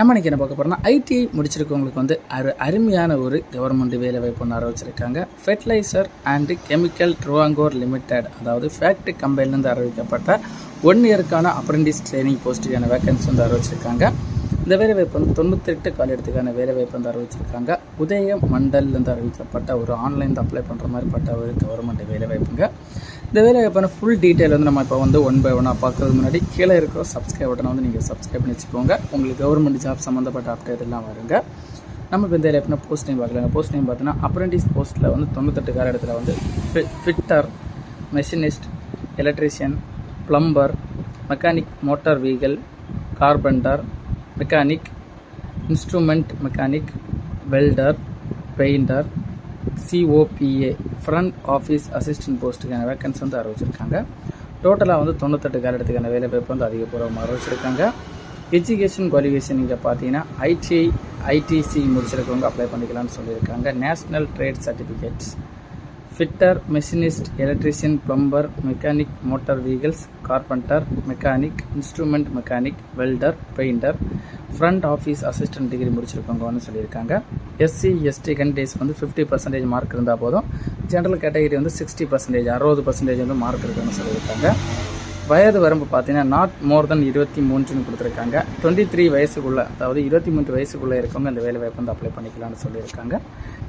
நம்ம இன்றைக்கி என்ன பார்க்க போகிறோம்னா ஐடிஐ முடிச்சிருக்கவங்களுக்கு வந்து ஒரு அருமையான ஒரு கவர்மெண்ட் வேலை வாய்ப்பு ஆரம்பிச்சிருக்காங்க fertilizer and chemical Travancore limited அதாவது ஃபேக்ட்ரி கம்பெனிலேருந்து அறிவிக்கப்பட்ட ஒன் இயருக்கான அப்ரெண்டிஸ் ட்ரைனிங் போஸ்ட்டுக்கான வேகன்சி வந்து அறிவிச்சிருக்காங்க. இந்த வேலை வாய்ப்பு வந்து தொண்ணூத்தெட்டு காலிடத்துக்கான வேலை வாய்ப்பு வந்து அறிவிச்சிருக்காங்க. உதய மண்டல்லேருந்து அறிவிக்கப்பட்ட ஒரு ஆன்லைனில் அப்ளை பண்ணுற மாதிரி பட்ட ஒரு கவர்மெண்ட் வேலை வாய்ப்புங்க. இந்த வேலை வாய்ப்பான ஃபுல் டீட்டெயில் வந்து நம்ம இப்போ வந்து ஒன் பை ஒன்னாக பார்க்கறது முன்னாடி கீழே இருக்கிற சப்ஸ்கிரைப் பட்டனை வந்து நீங்கள் சப்ஸ்கிரைப் பண்ணி வச்சுக்கோங்க. உங்களுக்கு கவர்மெண்ட் ஜாப் சம்மந்தப்பட்ட அப்டேட் எல்லாம் வருங்க. நம்ம இப்போ இந்த வேலை வாய்ப்புனா போஸ்ட் நேம் பார்க்கலாங்க. போஸ்ட் நேம் பார்த்தீங்கன்னா அப்ரெண்டிஸ் போஸ்ட்டில் வந்து தொண்ணூத்தெட்டு கார இடத்துல வந்து fitter machinist electrician plumber mechanic motor vehicle carpenter mechanic instrument mechanic welder painter COPA front office assistant போஸ்ட்டுக்கான vacancy வந்து அறிவிச்சிருக்காங்க. டோட்டலாக வந்து தொண்ணூத்தெட்டு காலத்துக்கான வேலை வாய்ப்பு வந்து அதிகபூர்வமாக அறிவிச்சிருக்காங்க. எஜுகேஷன் குவாலிஃபிகேஷன் நீங்கள் பார்த்தீங்கன்னா ஐடிஐ ஐடிசி முடிச்சிருக்கவங்க அப்ளை பண்ணிக்கலாம்னு சொல்லியிருக்காங்க. National trade certificates fitter machinist electrician plumber mechanic motor vehicles carpenter mechanic instrument mechanic welder painter front office assistant degree முடிச்சிருக்கவங்கன்னு சொல்லியிருக்காங்க. எஸ்சி எஸ்டி கேண்டிடேட்ஸ் வந்து ஃபிஃப்டி பர்சன்டேஜ் மார்க் இருந்தால் போதும். General category வந்து sixty percentage அறுபது percentage வந்து mark இருக்குன்னு சொல்லியிருக்காங்க. வயது வரம்பு பார்த்தீங்கன்னா நாட் மோர் தென் இருபத்தி மூன்றுன்னு கொடுத்துருக்காங்க. டுவெண்ட்டி த்ரீ வயசுக்குள்ளே அதாவது இருபத்தி மூன்று வயசுக்குள்ளே இருக்கவங்க இந்த வேலை வாய்ப்பு வந்து அப்ளை பண்ணிக்கலாம்னு சொல்லியிருக்காங்க.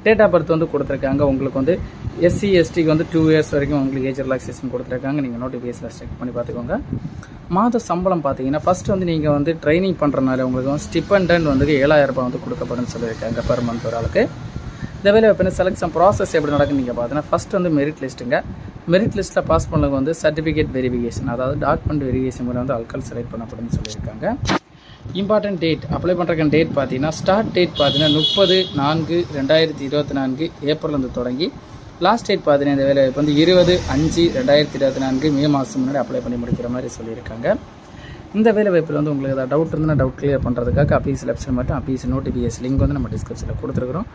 டேட் ஆஃப் பர்த் வந்து கொடுத்துருக்காங்க. உங்களுக்கு வந்து எஸ்சி எஸ்டிக்கு வந்து டூ இயர்ஸ் வரைக்கும் உங்களுக்கு ஏஜ் ரிலாக்ஸேஷன் கொடுத்துருக்காங்க. நீங்கள் நோட்டிஃபிகேஷன் செக் பண்ணி பார்த்துக்கோங்க. மாத சம்பளம் பார்த்தீங்கன்னா ஃபஸ்ட் வந்து நீங்கள் வந்து ட்ரைனிங் பண்ணுறனால உங்களுக்கு வந்து ஸ்டிப்பண்டன் வந்து ஏழாயிரம் ரூபாய் வந்து கொடுக்கப்படும் சொல்லியிருக்காங்க பெர் மந்த் ஒரு ஆளுக்கு. இந்த வேலை வாய்ப்பு செலெக்ஷன் ப்ராசஸ் எப்படி நடக்குன்னு நீங்கள் பார்த்தீங்கன்னா ஃபஸ்ட் வந்து மெரிட் லிஸ்ட்டுங்க மெரிட் லிஸ்ட்டில் பாஸ் பண்ணவங்க வந்து சர்டிஃபிகேட் வெரிஃபிகேஷன் அதாவது டாக்குமெண்ட் வெரிஃபிகேஷன் மூலம் வந்து அல்கல் செலக்ட் பண்ணப்படும்னு சொல்லியிருக்காங்க. இம்பார்ட்டன்ட் டேட் அப்ளை பண்ணுறக்கான டேட் பார்த்தீங்கன்னா ஸ்டார்ட் டேட் பார்த்தீங்கன்னா முப்பது நான்கு ரெண்டாயிரத்தி இருபத்தி நான்கு ஏப்ரல்லேருந்து தொடங்கி லாஸ்ட் டேட் பார்த்தீங்கன்னா இந்த வேலை வாய்ப்பு வந்து இருபது அஞ்சு ரெண்டாயிரத்தி இருபத்தி நான்கு மே மாதம் முன்னாடி அப்ளை பண்ணி முடிக்கிற மாதிரி சொல்லியிருக்காங்க. இந்த வேலை வாய்ப்பில் வந்து உங்களுக்கு ஏதாவது டவுட் இருந்தால் டவுட் கிளியர் பண்ணுறதுக்காக அபீஸ் வெப்சைட் மட்டும் அபீஸ் நோட்டிபிஎஸ் லிங்க் வந்து நம்ம டிஸ்கிரிப்ஷனில் கொடுத்துருக்குறோம்.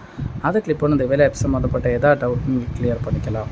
அதை கிளிக் பண்ணி இந்த வேலை ஆப் சம்மந்தப்பட்ட ஏதாவது டவுட் கிளியர் பண்ணிக்கலாம்.